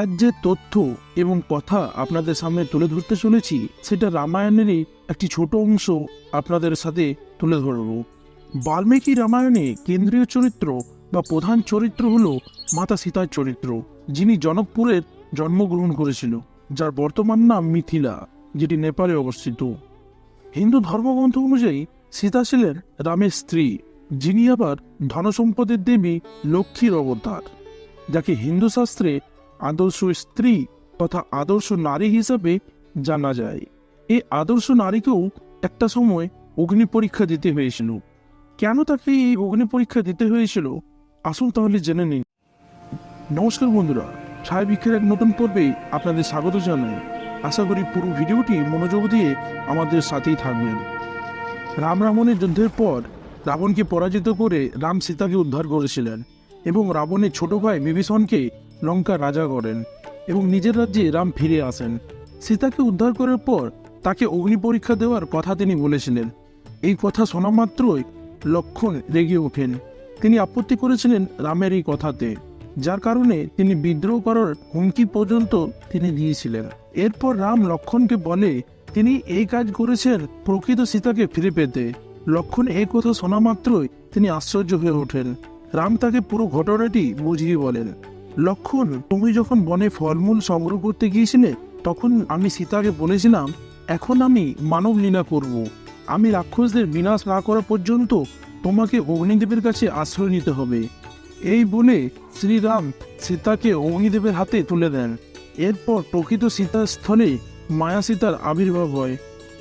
আজ যে তথ্য এবং কথা আপনাদের সামনে তুলে ধরতে চলেছি, সেটা রামায়ণেরই একটি ছোট অংশ আপনাদের সাথে তুলে ধরব। বাল্মীকি রামায়ণে কেন্দ্রীয় চরিত্র বা প্রধান চরিত্র হল মাতা সীতার চরিত্র, যিনি জনকপুরের জন্মগ্রহণ করেছিল, যার বর্তমান নাম মিথিলা, যেটি নেপালে অবস্থিত। হিন্দু ধর্মগ্রন্থ অনুযায়ী সীতা ছিলেন রামের স্ত্রী, যিনি আবার ধনসম্পদের দেবী লক্ষ্মীর অবতার, যাকে হিন্দু শাস্ত্রে আদর্শ স্ত্রী তথা আদর্শ নারী হিসাবে জানা যায়। এই আদর্শ নারীকেও একটা সময় অগ্নি পরীক্ষা দিতে হয়েছিল। কেন তাকে এই অগ্নি পরীক্ষা দিতে হয়েছিল? আসুন তাহলে জেনে নিন। নমস্কার বন্ধুরা ছায় বৃক্ষের এক নতুন পর্বে আপনাদের স্বাগত জানাই। আশা করি পুরো ভিডিওটি মনোযোগ দিয়ে আমাদের সাথেই থাকবেন। রাম রাবণের যুদ্ধের পর রাবণকে পরাজিত করে রাম সীতাকে উদ্ধার করেছিলেন এবং রাবণের ছোট ভাই বিভীষণকে লঙ্কা রাজা করেন এবং নিজের রাজ্যে রাম ফিরে আসেন। সীতাকে উদ্ধার করার পর তাকে অগ্নি পরীক্ষা দেওয়ার কথা তিনি বলেছিলেন। এই কথা শোনা মাত্রই লক্ষণ রেগে ওঠেন। তিনি আপত্তি করেছিলেন রামের এই কথাতে, যার কারণে তিনি বিদ্রোহ করার হুমকি পর্যন্ত তিনি দিয়েছিলেন। এরপর রাম লক্ষণকে বলে, তিনি এই কাজ করেছেন প্রকৃত সীতাকে ফিরে পেতে। লক্ষণ এই কথা শোনা মাত্রই তিনি আশ্চর্য হয়ে ওঠেন। রাম তাকে পুরো ঘটনাটি বুঝিয়ে বলেন। লক্ষণ, তুমি যখন বনে ফলমূল সংগ্রহ করতে গিয়েছিলে, তখন আমি সীতাকে বলেছিলাম, এখন আমি মানব লীলা করব। আমি রাক্ষসদের বিনাশ না করা পর্যন্ত তোমাকে অগ্নিদেবের কাছে আশ্রয় নিতে হবে। এই বলে শ্রীরাম সীতাকে অগ্নিদেবের হাতে তুলে দেন। এরপর প্রকৃত সীতার স্থলে মায়া সীতার আবির্ভাব হয়।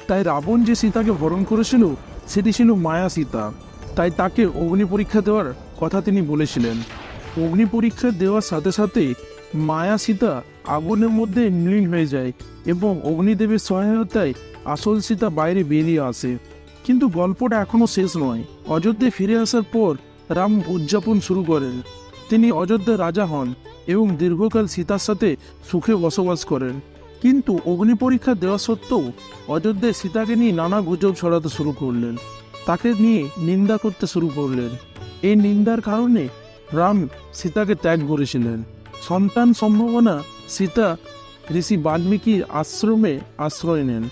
তাই রাবণ যে সীতাকে হরণ করেছিল, সেটি ছিল মায়া সীতা। তাই তাকে অগ্নি পরীক্ষা দেওয়ার কথা তিনি বলেছিলেন। অগ্নি পরীক্ষা দেওয়ার সাথে সাথে মায়া সীতা আগুনের মধ্যে নীল হয়ে যায় এবং অগ্নিদেবের সহায়তায় আসল সীতা বাইরে বেরিয়ে আসে। কিন্তু গল্পটা এখনও শেষ নয়। অযোধ্যায় ফিরে আসার পর রাম উদযাপন শুরু করেন। তিনি অযোধ্যার রাজা হন এবং দীর্ঘকাল সীতার সাথে সুখে বসবাস করেন। কিন্তু অগ্নি পরীক্ষা দেওয়া সত্ত্বেও অযোধ্যায় সীতাকে নিয়ে নানা গুজব ছড়াতে শুরু করলেন। তাকে নিয়ে নিন্দা করতে শুরু করলেন। এই নিন্দার কারণে রাম সীতাকে ত্যাগ করেছিলেন। সন্তান সম্ভাবনা সীতা ঋষি বাল্মীকির আশ্রমে আশ্রয় নেন।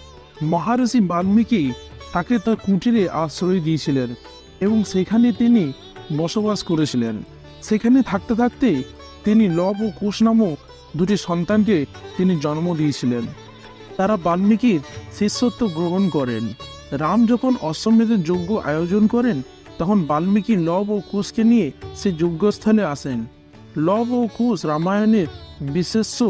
মহাঋষি বাল্মীকি তাকে তার কুটিরে আশ্রয় দিয়েছিলেন এবং সেখানে তিনি বসবাস করেছিলেন। সেখানে থাকতে থাকতে তিনি লব ও কুশ নামক দুটি সন্তানকে তিনি জন্ম দিয়েছিলেন। তারা বাল্মীকির শিষ্যত্ব গ্রহণ করেন। রাম যখন অশ্বমেধের যজ্ঞ আয়োজন করেন তখন বাল্মীকি লব ও কুশকে নিয়ে সে যজ্ঞস্থলে আসেন। লব ও কুশ রামায়ণের বিশেষ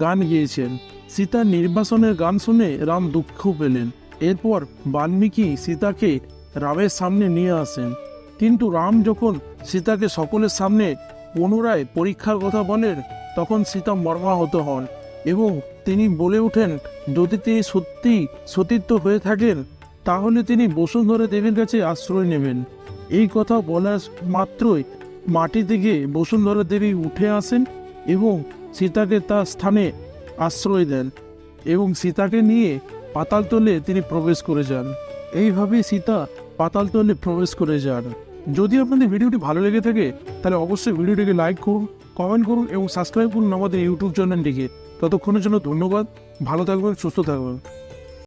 গান গেয়েছেন। সীতা নির্বাসনের গান শুনে রাম দুঃখ পেলেন। এরপর বাল্মীকি সীতাকে রামের সামনে নিয়ে আসেন। কিন্তু রাম যখন সীতাকে সকলের সামনে পুনরায় পরীক্ষার কথা বলেন, তখন সীতা মর্মাহত হন এবং তিনি বলে ওঠেন, যদি তিনি সত্যি সতীর্থ হয়ে থাকেন, তাহলে তিনি বসুন্ধরা দেবীর কাছে আশ্রয় নেবেন। এই কথা বলার মাত্রই মাটি থেকে বসুন্ধরা দেবী উঠে আসেন এবং সীতাকে তার স্থানে আশ্রয় দেন এবং সীতাকে নিয়ে পাতালতলে তিনি প্রবেশ করে যান। এইভাবে সীতা পাতালতলে প্রবেশ করে যান। যদি আপনাদের ভিডিওটি ভালো লেগে থাকে, তাহলে অবশ্যই ভিডিওটিকে লাইক করুন কমেন্ট করুন এবং সাবস্ক্রাইব করুন আমাদের ইউটিউব চ্যানেলটিকে ততক্ষণের জন্য ধন্যবাদ, ভালো থাকবেন, সুস্থ থাকবেন।